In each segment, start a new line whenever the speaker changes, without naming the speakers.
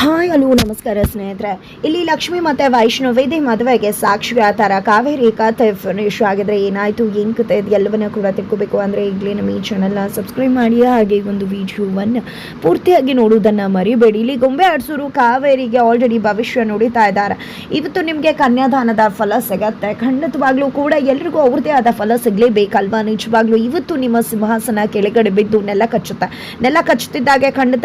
Hi hello ನಮಸ್ಕಾರ ಸ್ನೇಹಿತರೆ. ಇಲ್ಲಿ ಲಕ್ಷ್ಮಿ ಮತ್ತೆ ವೈಷ್ಣವೇದಿ ಮದುವೆಗೆ ಸಾಕ್ಷಿ ಆತರ ಕಾವೇರಿ ಕಥೆ ಫಿನಿಶ್ ಆಗಿದ್ರೆ ಏನಾಯ್ತು, ಏನ್ ಕತೆ ಎಲ್ಲವನ್ನ ಕೂಡ ತಿಳ್ಕೋಬೇಕು. ಅಂದ್ರೆ ಈಗಲೇ ನಮ್ಮ ಈ ಚಾನಲ್ನ ಸಬ್ಸ್ಕ್ರೈಬ್ ಮಾಡಿ, ಹಾಗೆ ಒಂದು ವಿಡಿಯೋವನ್ನು ಪೂರ್ತಿಯಾಗಿ ನೋಡುವುದನ್ನ ಮರಿಬೇಡಿ. ಇಲ್ಲಿ ಗೊಂಬೆ ಆಡ್ಸೋರು ಕಾವೇರಿಗೆ ಆಲ್ರೆಡಿ ಭವಿಷ್ಯ ನೋಡಿತಾ ಇದ್ದಾರೆ. ಇವತ್ತು ನಿಮಗೆ ಕನ್ಯಾದಾನದ ಫಲ ಸಿಗತ್ತೆ. ಖಂಡಿತವಾಗ್ಲೂ ಕೂಡ ಎಲ್ರಿಗೂ ಅವ್ರದ್ದೇ ಆದ ಫಲ ಸಿಗ್ಲೇಬೇಕಲ್ವಾ? ನಿಜವಾಗ್ಲೂ ಇವತ್ತು ನಿಮ್ಮ ಸಿಂಹಾಸನ ಕೆಳಗಡೆ ಬಿದ್ದು ನೆಲ ಕಚ್ಚುತ್ತೆ. ನೆಲ ಕಚ್ಚುತ್ತಿದ್ದಾಗೆ ಖಂಡಿತ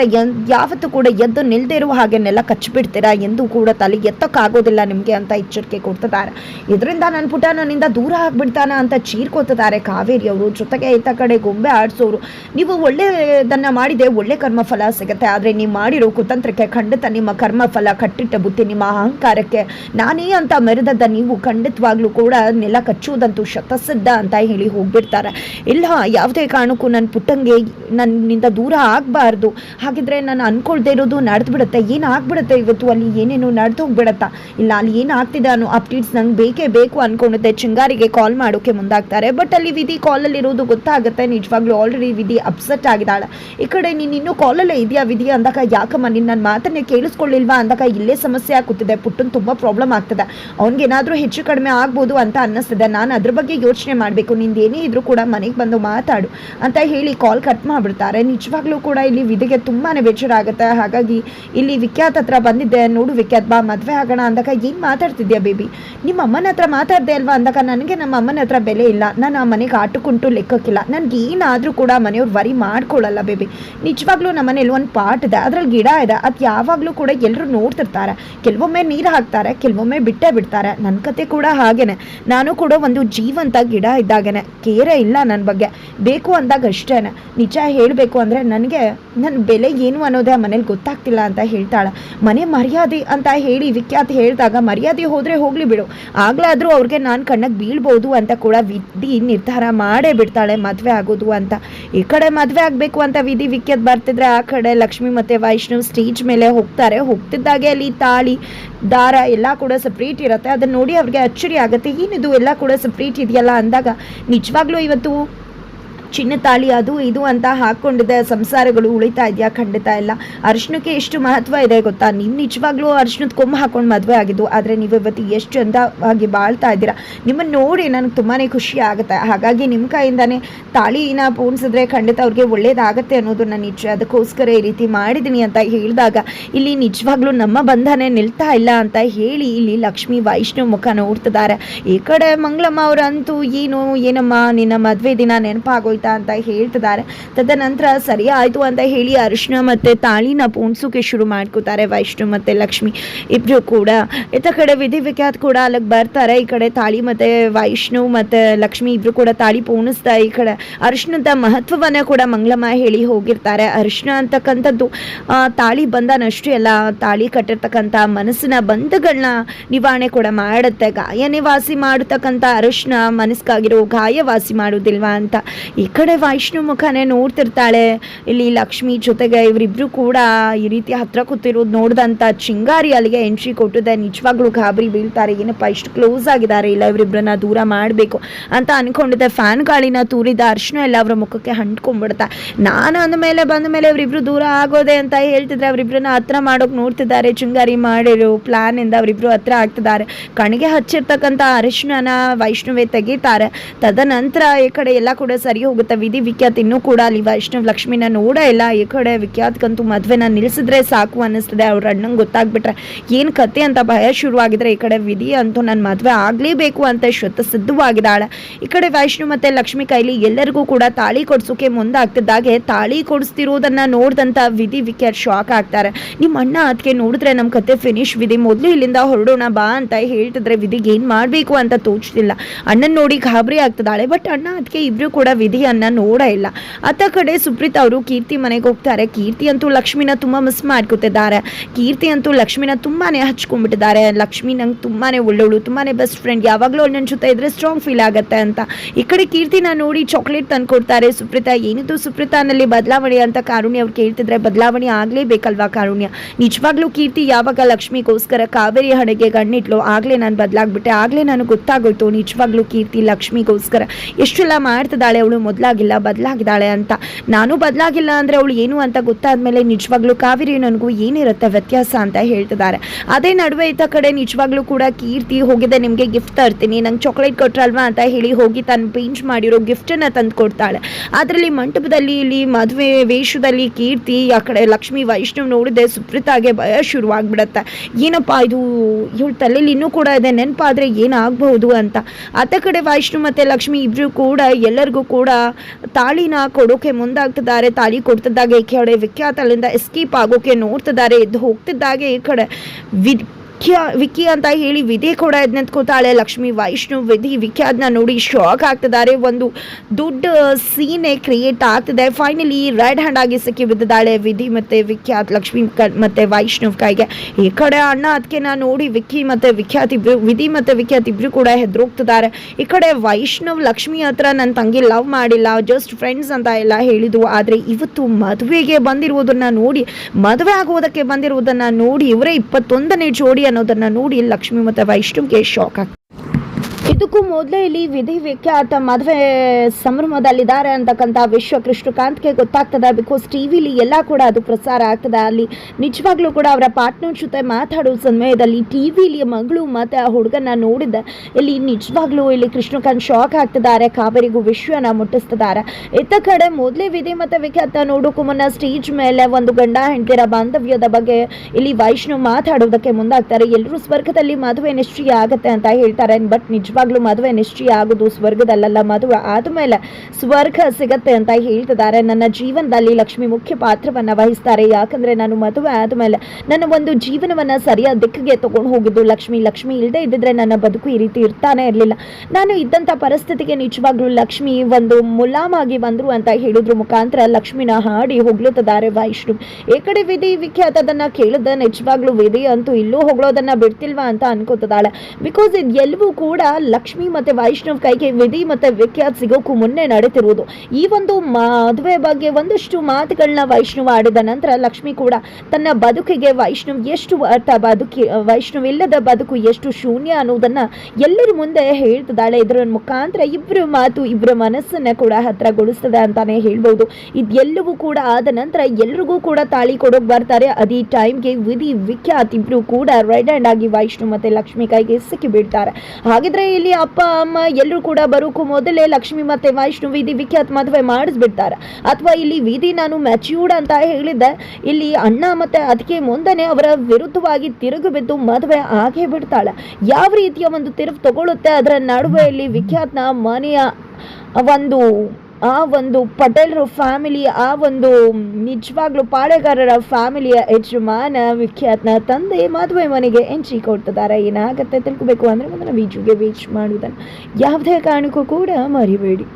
ಯಾವತ್ತು ಕೂಡ ಎದ್ದು ನಿಲ್ದೇ ಇರುವ ಹಾಗೆ ನೆಲ ಕಚ್ಚಿಬಿಡ್ತೀರಾ ಎಂದು ಕೂಡ ತಲೆ ಎತ್ತಕ್ಕಾಗೋದಿಲ್ಲ ನಿಮಗೆ ಅಂತ ಎಚ್ಚರಿಕೆ ಕೊಡ್ತಿದ್ದಾರೆ. ಇದರಿಂದ ನನ್ನ ಪುಟ ನನ್ನಿಂದ ದೂರ ಆಗಿಬಿಡ್ತಾನ ಅಂತ ಚೀರ್ಕೋತಿದ್ದಾರೆ ಕಾವೇರಿ ಅವರು. ಜೊತೆಗೆ ಈ ಕಡೆ ಗೊಂಬೆ ಆಡಿಸೋರು. ನೀವು ಒಳ್ಳೆಯದನ್ನು ಮಾಡಿದೆ ಒಳ್ಳೆ ಕರ್ಮಫಲ ಸಿಗುತ್ತೆ. ಆದರೆ ನೀವು ಮಾಡಿರೋ ಕುತಂತ್ರಕ್ಕೆ ಖಂಡಿತ ನಿಮ್ಮ ಕರ್ಮಫಲ, ಕಟ್ಟಿಟ್ಟ ಬುತ್ತಿ ನಿಮ್ಮ ಅಹಂಕಾರಕ್ಕೆ ನಾನೇ ಅಂತ ಮೆರೆದದ್ದ ನೀವು ಖಂಡಿತವಾಗ್ಲೂ ಕೂಡ ನೆಲ ಕಚ್ಚುವುದಂತೂ ಶತಸಿದ್ಧ ಅಂತ ಹೇಳಿ ಹೋಗ್ಬಿಡ್ತಾರೆ. ಇಲ್ಲ, ಯಾವುದೇ ಕಾರಣಕ್ಕೂ ನನ್ನ ಪುಟ್ಟಂಗೆ ನನ್ನಿಂದ ದೂರ ಆಗಬಾರ್ದು. ಹಾಗಿದ್ರೆ ನಾನು ಅನ್ಕೊಳ್ದೇ ಇರೋದು ನಡೆದು ಬಿಡುತ್ತೆ ಏನು ಆಗ್ಬಿಡುತ್ತೆ ಇವತ್ತು? ಅಲ್ಲಿ ಏನೇನು ನಡೆದು ಹೋಗ್ಬಿಡತ್ತಾ ಇಲ್ಲ, ಅಲ್ಲಿ ಏನು ಆಗ್ತಿದೆ ಅನ್ನೋ ಅಪ್ಡೇಟ್ಸ್ ನಂಗೆ ಬೇಕೇ ಬೇಕು ಅಂದ್ಕೊಂಡಿದ್ದೆ ಚಿಂಗಾರಿಗೆ ಕಾಲ್ ಮಾಡೋಕೆ ಮುಂದಾಗ್ತಾರೆ. ಬಟ್ ಅಲ್ಲಿ ವಿಧಿ ಕಾಲಲ್ಲಿರೋದು ಗೊತ್ತಾಗುತ್ತೆ. ನಿಜವಾಗ್ಲೂ ಆಲ್ರೆಡಿ ವಿಧಿ ಅಪ್ಸೆಟ್ ಆಗಿದ್ದಾಳೆ. ಈ ಕಡೆ ನೀನು ಇನ್ನೂ ಕಾಲಲ್ಲೇ ಇದೆಯಾ ವಿಧಿ? ಅಂದಾಗ, ಯಾಕಮ್ಮ, ನೀನು ನನ್ನ ಮಾತನ್ನೇ ಕೇಳಿಸ್ಕೊಳ್ಳಿಲ್ವಾ? ಅಂದಾಗ, ಇಲ್ಲೇ ಸಮಸ್ಯೆ ಆಗುತ್ತಿದೆ ಪುಟ್ಟನ್ ತುಂಬ ಪ್ರಾಬ್ಲಮ್ ಆಗ್ತದೆ. ಅವ್ನಿಗೇನಾದರೂ ಹೆಚ್ಚು ಕಡಿಮೆ ಆಗ್ಬೋದು ಅಂತ ಅನ್ನಿಸ್ತಿದೆ. ನಾನು ಅದ್ರ ಬಗ್ಗೆ ಯೋಚನೆ ಮಾಡಬೇಕು. ನಿಂದು ಏನೇ ಇದ್ರೂ ಕೂಡ ಮನೆಗೆ ಬಂದು ಮಾತಾಡು ಅಂತ ಹೇಳಿ ಕಾಲ್ ಕಟ್ ಮಾಡಿಬಿಡ್ತಾರೆ. ನಿಜವಾಗ್ಲೂ ಕೂಡ ಇಲ್ಲಿ ವಿಧಿಗೆ ತುಂಬಾ ಬೇಜಾರಾಗುತ್ತೆ. ಹಾಗಾಗಿ ಇಲ್ಲಿ ವಿಖ್ಯಾತ್ ಹತ್ರ ಬಂದಿದ್ದೆ, ನೋಡು ವಿಖ್ಯಾತ್, ಬಾ, ಮದುವೆ ಆಗೋಣ ಅಂದಾಗ ಏನು ಮಾತಾಡ್ತಿದ್ಯಾ ಬೇಬಿ? ನಿಮ್ಮ ಅಮ್ಮನ ಹತ್ರ ಮಾತಾಡ್ದೆ ಅಲ್ವಾ ಅಂದಾಗ ನನಗೆ ನಮ್ಮ ಅಮ್ಮನ ಹತ್ರ ಬೆಲೆ ಇಲ್ಲ. ನಾನು ಆ ಮನೆಗೆ ಆಟಕ್ಕುಂಟು ಲೆಕ್ಕಕ್ಕಿಲ್ಲ ನನಗೆ ಏನಾದರೂ ಕೂಡ ಮನೆಯವ್ರು ವರಿ ಮಾಡ್ಕೊಳ್ಳಲ್ಲ ಬೇಬಿ. ನಿಜವಾಗ್ಲೂ ನಮ್ಮ ಮನೇಲಿ ಒಂದು ಪಾಟ್ ಇದೆ, ಅದ್ರಲ್ಲಿ ಗಿಡ ಇದೆ. ಅದು ಯಾವಾಗಲೂ ಕೂಡ ಎಲ್ಲರೂ ನೋಡ್ತಿರ್ತಾರೆ. ಕೆಲವೊಮ್ಮೆ ನೀರು ಹಾಕ್ತಾರೆ, ಕೆಲವೊಮ್ಮೆ ಬಿಟ್ಟೇ ಬಿಡ್ತಾರೆ. ನನ್ನ ಕತೆ ಕೂಡ ಹಾಗೇನೆ. ನಾನು ಕೂಡ ಒಂದು ಜೀವಂತ ಗಿಡ ಇದ್ದಾಗೇನೆ. ಕೇರೆ ಇಲ್ಲ ನನ್ನ ಬಗ್ಗೆ. ಬೇಕು ಅಂದಾಗ ಅಷ್ಟೇನೆ. ನಿಜ ಹೇಳಬೇಕು ಅಂದರೆ ನನಗೆ ನನ್ನ ಬೆಲೆ ಏನು ಅನ್ನೋದೇ ಆ ಮನೇಲಿ ಗೊತ್ತಾಗ್ತಿಲ್ಲ ಅಂತ ಹೇಳ್ತಾಳೆ ಮನೆ ಮರ್ಯಾದೆ ಅಂತ ಹೇಳಿ ವಿಖ್ಯಾತ್ ಹೇಳಿದಾಗ ಮರ್ಯಾದೆ ಹೋದರೆ ಹೋಗಲಿ ಬಿಡು. ಆಗ್ಲಾದರೂ ಅವ್ರಿಗೆ ನಾನು ಕಣ್ಣಕ್ಕೆ ಬೀಳ್ಬೋದು ಅಂತ ಕೂಡ ವಿಧಿ ನಿರ್ಧಾರ ಮಾಡೇ ಬಿಡ್ತಾಳೆ ಮದುವೆ ಆಗೋದು ಅಂತ. ಈ ಕಡೆ ಮದುವೆ ಆಗಬೇಕು ಅಂತ ವಿಧಿ ವಿಖ್ಯಾತ್ ಬರ್ತಿದ್ರೆ ಆ ಕಡೆ ಲಕ್ಷ್ಮಿ ಮತ್ತು ವೈಷ್ಣವ್ ಸ್ಟೇಜ್ ಮೇಲೆ ಹೋಗ್ತಾರೆ. ಹೋಗ್ತಿದ್ದಾಗೆ ಅಲ್ಲಿ ತಾಳಿ, ದಾರ ಎಲ್ಲ ಕೂಡ ಸಪ್ರೇಟ್ ಇರುತ್ತೆ. ಅದನ್ನು ನೋಡಿ ಅವ್ರಿಗೆ ಅಚ್ಚರಿ ಆಗುತ್ತೆ. ಏನಿದು? ಎಲ್ಲ ಕೂಡ ಸಪ್ರೇಟ್ ಇದೆಯಲ್ಲ ಅಂದಾಗ ನಿಜವಾಗ್ಲೂ ಇವತ್ತು ಚಿನ್ನ ತಾಳಿ ಅದು ಇದು ಅಂತ ಹಾಕೊಂಡಿದೆ ಸಂಸಾರಗಳು ಉಳಿತಾ ಇದೆಯಾ ಖಂಡಿತ ಇಲ್ಲ. ಅರ್ಶನಕ್ಕೆ ಎಷ್ಟು ಮಹತ್ವ ಇದೆ ಗೊತ್ತಾ? ನೀವು ನಿಜವಾಗ್ಲೂ ಅರ್ಶನದ ಕೊಂಬು ಹಾಕೊಂಡು ಮದುವೆ ಆಗಿದ್ದು, ಆದರೆ ನೀವು ಇವತ್ತು ಎಷ್ಟು ಚಂದವಾಗಿ ಬಾಳ್ತಾ ಇದ್ದೀರಾ? ನಿಮ್ಮನ್ನು ನೋಡಿ ನನಗೆ ತುಂಬಾ ಖುಷಿ ಆಗುತ್ತೆ. ಹಾಗಾಗಿ ನಿಮ್ಮ ಕೈಯಿಂದಾನೇ ತಾಳಿನ ಪೂರ್ಣಿಸಿದ್ರೆ ಖಂಡಿತ ಅವ್ರಿಗೆ ಒಳ್ಳೇದಾಗತ್ತೆ ಅನ್ನೋದು ನನ್ನ ನಿಜ ಅದಕ್ಕೋಸ್ಕರ ಈ ರೀತಿ ಮಾಡಿದ್ದೀನಿ ಅಂತ ಹೇಳಿದಾಗ ಇಲ್ಲಿ ನಿಜವಾಗ್ಲೂ ನಮ್ಮ ಬಂಧನೆ ನಿಲ್ತಾ ಇಲ್ಲ ಅಂತ ಹೇಳಿ ಇಲ್ಲಿ ಲಕ್ಷ್ಮಿ ವೈಷ್ಣವ್ ಮುಖ ನೋಡ್ತಿದ್ದಾರೆ. ಈ ಕಡೆ ಮಂಗಳಮ್ಮ ಅವರಂತೂ ಏನು, ಏನಮ್ಮ, ನಿನ್ನ ಮದುವೆ ದಿನ ನೆನಪಾಗೋಯ್ತಾ ಅಂತ ಹೇಳ್ತಿದ್ದಾರೆ. ತದನಂತರ ಸರಿ ಆಯಿತು ಅಂತ ಹೇಳಿ ಅರಿಶಿನ ಮತ್ತು ತಾಳಿನ ಪೋಣಿಸೋಕೆ ಶುರು ಮಾಡ್ಕೋತಾರೆ ವೈಷ್ಣು ಮತ್ತು ಲಕ್ಷ್ಮಿ. ಇಬ್ಬರು ಕೂಡ ಇತ್ತ ಕಡೆ ವಿಧಿ ವಿಖ್ಯಾತ್ ಕೂಡ ಅಲ್ಲಿಗೆ ಬರ್ತಾರೆ. ಈ ಕಡೆ ತಾಳಿ ಮತ್ತು ವೈಷ್ಣು ಮತ್ತು ಲಕ್ಷ್ಮಿ ಇಬ್ಬರು ಕೂಡ ತಾಳಿ ಪೋಣಿಸ್ತಾ ಈ ಕಡೆ ಅರಿಶಿನದ ಮಹತ್ವವನ್ನು ಕೂಡ ಮಂಗಳಮ್ಮ ಹೇಳಿ ಹೋಗಿರ್ತಾರೆ. ಅರಿಶಿನ ಅಂತಕ್ಕಂಥದ್ದು ತಾಳಿ ಬಂಧನಷ್ಟೇ ಅಲ್ಲ, ತಾಳಿ ಕಟ್ಟಿರ್ತಕ್ಕಂಥ ಮನಸ್ಸಿನ ಬಂಧಗಳನ್ನ ನಿವಾರಣೆ ಕೂಡ ಮಾಡುತ್ತೆ. ಗಾಯ ನಿವಾಸಿ ಮಾಡತಕ್ಕಂಥ ಅರಿಶಿನ ಮನಸ್ಸಿಗಾಗಿರೋ ಗಾಯ ವಾಸಿ ಮಾಡೋದಿಲ್ವಾ ಅಂತ ಈ ಕಡೆ ವೈಷ್ಣು ಮುಖನೇ ನೋಡ್ತಿರ್ತಾಳೆ. ಇಲ್ಲಿ ಲಕ್ಷ್ಮಿ ಜೊತೆಗೆ ಇವರಿಬ್ರು ಕೂಡ ಈ ರೀತಿ ಹತ್ರ ಕೂತಿರೋದು ನೋಡ್ದಂಥ ಚಿಂಗಾರಿ ಅಲ್ಲಿಗೆ ಎಂಟ್ರಿ ಕೊಟ್ಟಿದೆ. ನಿಜವಾಗ್ಲೂ ಗಾಬರಿ ಬೀಳ್ತಾರೆ. ಏನಪ್ಪ, ಇಷ್ಟು ಕ್ಲೋಸ್ ಆಗಿದ್ದಾರೆ ಇಲ್ಲ, ಇವರಿಬ್ರನ್ನ ದೂರ ಮಾಡಬೇಕು ಅಂತ ಅನ್ಕೊಂಡಿದ್ದೆ. ಫ್ಯಾನ್ ಗಾಳಿನ ತೂರಿದ ಅರ್ಶನ ಎಲ್ಲ ಅವರ ಮುಖಕ್ಕೆ ಅಂಟ್ಕೊಂಡ್ಬಿಡುತ್ತೆ ನಾನು ಅಂದ ಮೇಲೆ ಬಂದ ಮೇಲೆ ಇವರಿಬ್ರು ದೂರ ಆಗೋದೆ ಅಂತ ಹೇಳ್ತಿದ್ರೆ ಅವರಿಬ್ರನ್ನ ಹತ್ರ ಮಾಡೋಕೆ ನೋಡ್ತಿದ್ದಾರೆ. ಚಿಂಗಾರಿ ಮಾಡಿರೋ ಇಂದ ಅವರಿಬ್ರು ಹತ್ರ ಆಗ್ತಿದ್ದಾರೆ. ಕಣಿಗೆ ಹಚ್ಚಿರ್ತಕ್ಕಂಥ ಅರಿಶಿಣನ ವೈಷ್ಣುವೆ ತೆಗೀತಾರೆ. ತದನಂತರ ಈ ಕಡೆ ಎಲ್ಲ ಕೂಡ ಸರಿ ಹೋಗುತ್ತೆ. ವಿಧಿ ವಿಖ್ಯಾತ್ ಇನ್ನೂ ಕೂಡ ಅಲ್ಲಿ ವೈಷ್ಣವ್ ಲಕ್ಷ್ಮಿನ ನೋಡ ಇಲ್ಲ ಈ ಕಡೆ ವಿಖ್ಯಾತ್ಗಂತೂ ಮದುವೆನ ನಿಲ್ಲಿಸಿದ್ರೆ ಸಾಕು ಅನ್ನಿಸ್ತದೆ. ಅವ್ರ ಅಣ್ಣಂಗೆ ಗೊತ್ತಾಗ್ಬಿಟ್ರೆ ಏನು ಕತೆ ಅಂತ ಭಯ ಶುರುವಾಗಿದ್ರೆ ಈ ಕಡೆ ವಿಧಿ ಅಂತೂ ನನ್ನ ಮದುವೆ ಆಗಲೇಬೇಕು ಅಂತ ಶ್ವತ ಸಿದ್ಧವಾಗಿದ್ದಾಳೆ ಈ ಕಡೆ ವೈಷ್ಣವ್ ಮತ್ತೆ ಲಕ್ಷ್ಮಿ ಕೈಲಿ ಎಲ್ಲರಿಗೂ ಕೂಡ ತಾಳಿ ಕೊಡ್ಸೋಕೆ ಮುಂದಾಗ್ತಿದ್ದಾಗೆ ತಾಳಿ ಕೊಡಿಸ್ತಿರೋದನ್ನ ನೋಡ್ದಂತ ವಿಧಿ ವಿಖ್ಯಾತ್ ಶಾಕ್ ಆಗ್ತಾರೆ. ನಿಮ್ಮ ಅಣ್ಣ ಅದಕ್ಕೆ ನೋಡಿದ್ರೆ ನಮ್ಮ ಕತೆ ಫಿನಿಶ್ ವಿಧಿ, ಮೊದಲು ಇಲ್ಲಿಂದ ಹೊರಡೋಣ ಬಾ ಅಂತ ಹೇಳ್ತಿದ್ರೆ ವಿಧಿಗೆ ಏನು ಮಾಡಬೇಕು ಅಂತ ತೋಚ್ತಿಲ್ಲ. ಅಣ್ಣನ ನೋಡಿ ಗಾಬರಿ ಆಗ್ತದಾಳೆ. ಬಟ್ ಅಣ್ಣ ಅದಕ್ಕೆ ಇಬ್ರು ಕೂಡ ವಿಧಿಯನ್ನ ನೋಡ ಇಲ್ಲ. ಅತ್ತ ಕಡೆ ಸುಪ್ರೀತ್ ಅವರು ಕೀರ್ತಿ ಮನೆಗೆ ಹೋಗ್ತಾರೆ. ಕೀರ್ತಿ ಅಂತೂ ಲಕ್ಷ್ಮಿನ ತುಂಬಾ ಮಿಸ್ ಮಾಡ್ಕೊತಿದ್ದಾರೆ. ಕೀರ್ತಿ ಅಂತೂ ಲಕ್ಷ್ಮಿನ ತುಂಬಾನೇ ಹಚ್ಕೊಂಡ್ಬಿಟ್ಟಿದ್ದಾರೆ. ಲಕ್ಷ್ಮಿ ನಂಗೆ ತುಂಬಾನೇ ಒಳ್ಳೆವಳು ತುಂಬಾನೇ ಬೆಸ್ಟ್ ಫ್ರೆಂಡ್ ಯಾವಾಗಲೂ ನನ್ನ ಜೊತೆ ಇದ್ರೆ ಸ್ಟ್ರಾಂಗ್ ಫೀಲ್ ಆಗುತ್ತೆ ಅಂತ. ಈ ಕಡೆ ಕೀರ್ತಿನ ನೋಡಿ ಚಾಕ್ಲೇಟ್ ತಂದ್ಕೊಡ್ತಾರೆ ಸುಪ್ರೀತಾ. ಏನಿದು ಸುಪ್ರೀತಾನಲ್ಲಿ ಬದಲಾವಣೆ ಅಂತ ಕಾರುಣ್ಯ ಅವ್ರು ಕೇಳ್ತಿದ್ರೆ ಬದಲಾವಣೆ ಆಗ್ಲೇಬೇಕಲ್ವಾ ಕಾರುಣ್ಯ? ನಿಜವಾಗ್ಲೂ ಕೀರ್ತಿ ಯಾವಾಗ ಲಕ್ಷ್ಮಿಗೋಸ್ಕರ ಕಾವೇರಿ ಹಣೆಗೆ ಗಣ್ಣಿಟ್ಲು ಆಗ್ಲೇ ನಾನು ಬದಲಾಗ್ಬಿಟ್ಟೆ. ಆಗ್ಲೇ ನನಗೆ ಗೊತ್ತಾಗೋಯ್ತು ನಿಜವಾಗ್ಲೂ ಕೀರ್ತಿ ಲಕ್ಷ್ಮಿಗೋಸ್ಕರ. ಎಷ್ಟೆಲ್ಲ ಮಾಡ್ತಿದ್ದಾಳೆ ಅವಳು ಮೊದಲು. ಬದಲಾಗಿಲ್ಲ, ಬದಲಾಗಿದ್ದಾಳೆ ಅಂತ. ನಾನು ಬದಲಾಗಿಲ್ಲ ಅಂದರೆ ಅವಳು ಏನು ಅಂತ ಗೊತ್ತಾದ್ಮೇಲೆ ನಿಜವಾಗ್ಲೂ ಕಾವೇರಿ ನನಗೂ ಏನಿರುತ್ತೆ ವ್ಯತ್ಯಾಸ ಅಂತ ಹೇಳ್ತಿದ್ದಾರೆ. ಅದೇ ನಡುವೆ ಇದ್ದ ಕಡೆ ನಿಜವಾಗ್ಲೂ ಕೂಡ ಕೀರ್ತಿ ಹೋಗಿದೆ, ನಿಮಗೆ ಗಿಫ್ಟ್ ತರ್ತೀನಿ, ನಂಗೆ ಚಾಕ್ಲೇಟ್ ಕೊಟ್ರಲ್ವಾ ಅಂತ ಹೇಳಿ ಹೋಗಿ ತಾನು ಪೇಂಚ್ ಮಾಡಿರೋ ಗಿಫ್ಟನ್ನು ತಂದು ಕೊಡ್ತಾಳೆ. ಅದರಲ್ಲಿ ಮಂಟಪದಲ್ಲಿ ಇಲ್ಲಿ ಮದುವೆ ವೇಷದಲ್ಲಿ ಕೀರ್ತಿ, ಆ ಕಡೆ ಲಕ್ಷ್ಮೀ, ವೈಷ್ಣವ್ ನೋಡಿದೆ ಸುಪ್ರೀತಾಗೆ ಭಯ ಶುರುವಾಗ್ಬಿಡತ್ತೆ. ಏನಪ್ಪ ಇದು? ಇವಳ ತಲೆಯಲ್ಲಿ ಇನ್ನೂ ಕೂಡ ಇದೆ, ನೆನಪಾದರೆ ಏನಾಗಬಹುದು ಅಂತ. ಅತ್ತ ಕಡೆ ವೈಷ್ಣು ಮತ್ತು ಲಕ್ಷ್ಮಿ ಇಬ್ಬರು ಕೂಡ ಎಲ್ಲರಿಗೂ ಕೂಡ ತಾಳಿನ ಕೊಡೋಕೆ ಮುಂದಾಗ್ತಿದ್ದಾರೆ. ತಾಳಿ ಕೊಡ್ತಿದ್ದಾಗ ಈ ಕಡೆ ವಿಖ್ಯಾತ ಅಲ್ಲಿಂದ ಎಸ್ಕೇಪ್ ಆಗೋಕೆ ನೋಡ್ತಿದ್ದಾರೆ. ಎದ್ದು ಹೋಗ್ತಿದ್ದಾಗೆ ಈ ಕಡೆ ವಿಖ್ಯಾ ವಿಕ್ಕಿ ಅಂತ ಹೇಳಿ ವಿಧಿ ಕೂಡ ಎದ್ದು ನಿಂತ್ಕೋತಾಳೆ ಲಕ್ಷ್ಮಿ, ವೈಷ್ಣವ್, ವಿಧಿ, ವಿಖ್ಯ ಅದನ್ನ ನೋಡಿ ಶಾಕ್ ಆಗ್ತಿದ್ದಾರೆ. ಒಂದು ದೊಡ್ಡ ಸೀನೆ ಕ್ರಿಯೇಟ್ ಆಗ್ತಿದೆ. ಫೈನಲಿ ರೆಡ್ ಹ್ಯಾಂಡ್ ಆಗಿ ಸಿಕ್ಕಿ ಬಿದ್ದಿದ್ದಾಳೆ ವಿಧಿ ಮತ್ತೆ ವಿಖ್ಯಾತ್ ಲಕ್ಷ್ಮಿ ಮತ್ತೆ ವೈಷ್ಣವ್ ಕೈಗೆ. ಈ ಕಡೆ ಅಣ್ಣ ಅದಕ್ಕೆನ ನೋಡಿ ವಿಕ್ಕಿ ಮತ್ತೆ ವಿಖ್ಯಾತ್ ಇಬ್ರು ವಿಧಿ ಮತ್ತೆ ವಿಖ್ಯಾತ್ ಇಬ್ರು ಕೂಡ ಹೆದರೋಗ್ತಿದ್ದಾರೆ. ಈ ಕಡೆ ವೈಷ್ಣವ್, ಲಕ್ಷ್ಮಿ ಹತ್ರ ನನ್ನ ತಂಗಿ ಲವ್ ಮಾಡಿಲ್ಲ ಜಸ್ಟ್ ಫ್ರೆಂಡ್ಸ್ ಅಂತ ಎಲ್ಲ ಹೇಳಿದ್ವು ಆದರೆ ಇವತ್ತು ಮದುವೆಗೆ ಬಂದಿರುವುದನ್ನ ನೋಡಿ, ಮದುವೆ ಆಗುವುದಕ್ಕೆ ಬಂದಿರುವುದನ್ನ ನೋಡಿ ಇವರೇ ಇಪ್ಪತ್ತೊಂದನೇ ಜೋಡಿ ಅನ್ನೋದನ್ನ ನೋಡಿ ಲಕ್ಷ್ಮಿ ಮತ್ತೆ ವೈಷ್ಣವ್ಗೆ ಶಾಕ್ ಆಗ್ತದೆ. ಇದಕ್ಕೂ ಮೊದಲೇ ಇಲ್ಲಿ ವಿಧಿ ವಿಖ್ಯಾತ ಮದುವೆ ಸಂಭ್ರಮದಲ್ಲಿದ್ದಾರೆ ಅಂತಕ್ಕಂಥ ವಿಶ್ವ ಕೃಷ್ಣಕಾಂತ್ಗೆ ಗೊತ್ತಾಗ್ತದೆ ಬಿಕಾಸ್ ಟಿವಿಲಿ ಎಲ್ಲ ಕೂಡ ಅದು ಪ್ರಸಾರ ಆಗ್ತದೆ. ಅಲ್ಲಿ ನಿಜವಾಗ್ಲೂ ಕೂಡ ಅವರ ಪಾರ್ಟ್ನರ್ ಜೊತೆ ಮಾತಾಡೋ ಸಮಯದಲ್ಲಿ ಟಿ ವಿಲಿ ಮಗಳು ಮತ್ತು ಆ ಹುಡುಗನ ನೋಡಿದ್ದೆ ಇಲ್ಲಿ ನಿಜವಾಗ್ಲೂ ಇಲ್ಲಿ ಕೃಷ್ಣಕಾಂತ್ ಶಾಕ್ ಆಗ್ತಿದ್ದಾರೆ, ಕಾವೇರಿಗೂ ವಿಶ್ವನ ಮುಟ್ಟಿಸ್ತಿದ್ದಾರೆ. ಇತ್ತ ಕಡೆ ಮೊದಲೇ ವಿಧಿ ಮತ್ತು ವಿಖ್ಯಾತ ನೋಡೋಕ್ಕೂ ಮುನ್ನ ಸ್ಟೇಜ್ ಮೇಲೆ ಒಂದು ಗಂಡ ಹೆಂಡತಿರ ಬಾಂಧವ್ಯದ ಬಗ್ಗೆ ಇಲ್ಲಿ ವೈಷ್ಣವ್ ಮಾತಾಡೋದಕ್ಕೆ ಮುಂದಾಗ್ತಾರೆ. ಎಲ್ಲರೂ ಸ್ವರ್ಗದಲ್ಲಿ ಮದುವೆ ನಿಶ್ಚಯ ಆಗುತ್ತೆ ಅಂತ ಹೇಳ್ತಾರೆ. ಬಟ್ ನಿಜವಾಗ್ಲೂ ಮದುವೆ ನಿಶ್ಚಯ ಆಗೋದು ಸ್ವರ್ಗದಲ್ಲೆಲ್ಲ, ಮದುವೆ ಆದಮೇಲೆ ಸ್ವರ್ಗ ಸಿಗತ್ತೆ ಅಂತ ಹೇಳ್ತಿದ್ದಾರೆ. ನನ್ನ ಜೀವನದಲ್ಲಿ ಲಕ್ಷ್ಮಿ ಮುಖ್ಯ ಪಾತ್ರವನ್ನ ವಹಿಸ್ತಾರೆ. ಯಾಕಂದ್ರೆ ನಾನು ಮದುವೆ ಆದಮೇಲೆ ನನ್ನ ಒಂದು ಜೀವನವನ್ನ ಸರಿಯಾದ ದಿಕ್ಕಿಗೆ ತಗೊಂಡು ಹೋಗಿದ್ದು ಲಕ್ಷ್ಮಿ. ಲಕ್ಷ್ಮಿ ಇಲ್ಲದೆ ಇದ್ದಿದ್ರೆ ನನ್ನ ಬದುಕು ಈ ರೀತಿ ಇರ್ತಾನೆ ಇರಲಿಲ್ಲ. ನಾನು ಇದ್ದಂಥ ಪರಿಸ್ಥಿತಿಗೆ ನಿಜವಾಗ್ಲೂ ಲಕ್ಷ್ಮಿ ಒಂದು ಮುಲಾಮಾಗಿ ಬಂದ್ರು ಅಂತ ಹೇಳಿದ್ರು ಮುಖಾಂತರ ಲಕ್ಷ್ಮಿನ ಹಾಡಿ ಹೊಗಳುತ್ತಿದ್ದಾರೆ ವೈಷ್ಣು. ಈ ಕಡೆ ವಿಧಿ ವಿಖ್ಯಾತ ಅದನ್ನ ಕೇಳಿದ ನಿಜವಾಗ್ಲೂ ವಿಧಿ ಅಂತೂ ಇಲ್ಲೂ ಹೊಗಳೋದನ್ನ ಬಿಡ್ತಿಲ್ವಾ? ಅಂತ ಅನ್ಕೋತಿದ್ದಾಳೆ. ಬಿಕಾಸ್ ಇದು ಎಲ್ಲವೂ ಕೂಡ ಲಕ್ಷ್ಮಿ ಮತ್ತೆ ವೈಷ್ಣವ್ ಕೈಗೆ ವಿಧಿ ಮತ್ತೆ ವಿಖ್ಯಾತ್ ಸಿಗೋಕ್ಕೂ ಮುನ್ನೆ ನಡೆತಿರುವುದು ಈ ಒಂದು ಮದುವೆ ಬಗ್ಗೆ ಒಂದಷ್ಟು ಮಾತುಗಳನ್ನ ವೈಷ್ಣವ್ ಆಡಿದ ನಂತರ ಲಕ್ಷ್ಮಿ ಕೂಡ ತನ್ನ ಬದುಕಿಗೆ ವೈಷ್ಣವ್ ಎಷ್ಟು ಅರ್ಥ ಬದುಕಿ, ವೈಷ್ಣವ್ ಇಲ್ಲದ ಬದುಕು ಎಷ್ಟು ಶೂನ್ಯ ಅನ್ನೋದನ್ನ ಎಲ್ಲರ ಮುಂದೆ ಹೇಳ್ತಿದ್ದಾಳೆ. ಇದರ ಮುಖಾಂತರ ಇಬ್ಬರ ಮಾತು ಇಬ್ಬರ ಮನಸ್ಸನ್ನ ಕೂಡ ಹತ್ರಗೊಳಿಸ್ತದೆ ಅಂತಾನೆ ಹೇಳ್ಬೋದು. ಇದೆಲ್ಲವೂ ಕೂಡ ಆದ ನಂತರ ಎಲ್ರಿಗೂ ಕೂಡ ತಾಳಿ ಕೊಡೋಕ್ ಬರ್ತಾರೆ. ಅದೇ ಟೈಮ್ಗೆ ವಿಧಿ ವಿಖ್ಯಾತ್ ಇಬ್ರು ಕೂಡ ರೆಡ್ ಹ್ಯಾಂಡ್ ಆಗಿ ವೈಷ್ಣವ್ ಮತ್ತೆ ಲಕ್ಷ್ಮಿ ಕೈಗೆ ಸಿಕ್ಕಿ ಬಿಡ್ತಾರೆ ಹಾಗಿದ್ರೆ ಇಲ್ಲಿ ಅಪ್ಪ, ಅಮ್ಮ ಎಲ್ಲರೂ ಕೂಡ ಬರೋಕ್ಕೂ ಮೊದಲೇ ಲಕ್ಷ್ಮಿ ಮತ್ತೆ ವೈಷ್ಣು ವಿಧಿ ವಿಖ್ಯಾತ್ ಮದುವೆ ಮಾಡಿಸ್ಬಿಡ್ತಾರೆ. ಅಥವಾ ಇಲ್ಲಿ ವಿಧಿ ನಾನು ಮ್ಯಾಚ್ಯೂರ್ಡ್ ಅಂತ ಹೇಳಿದ್ದೆ. ಇಲ್ಲಿ ಅಣ್ಣ ಮತ್ತೆ ಅದಕ್ಕೆ ಮುಂದನೆ ಅವರ ವಿರುದ್ಧವಾಗಿ ತಿರುಗು ಬಿದ್ದು ಮದುವೆ ಆಗೇ ಬಿಡ್ತಾಳೆ. ಯಾವ ರೀತಿಯ ಒಂದು ತಿರುವು ತಗೊಳ್ಳುತ್ತೆ? ಅದರ ನಡುವೆ ಇಲ್ಲಿ ವಿಖ್ಯಾತ್ನ ಮನೆಯ ಒಂದು ಆ ಒಂದು ಪಟೇಲ್ರ ಫ್ಯಾಮಿಲಿ ಆ ಒಂದು ನಿಜವಾಗ್ಲೂ ಪಾಳೆಗಾರರ ಫ್ಯಾಮಿಲಿಯ ಯಜಮಾನ ವಿಖ್ಯಾತನ ತಂದೆ ಮದುವೆ ಮನೆಗೆ ಎಂಟ್ರಿ ಕೊಡ್ತಿದ್ದಾರೆ. ಏನಾಗುತ್ತೆ ತಿಳ್ಕೊಬೇಕು ಅಂದರೆ ಮುಂದಿನ ವೀಡಿಯೋಗೆ ವೀಚ್ ಮಾಡುವುದನ್ನು. ಯಾವುದೇ ಕಾರಣಕ್ಕೂ ಕೂಡ ಮರಿಬೇಡಿ.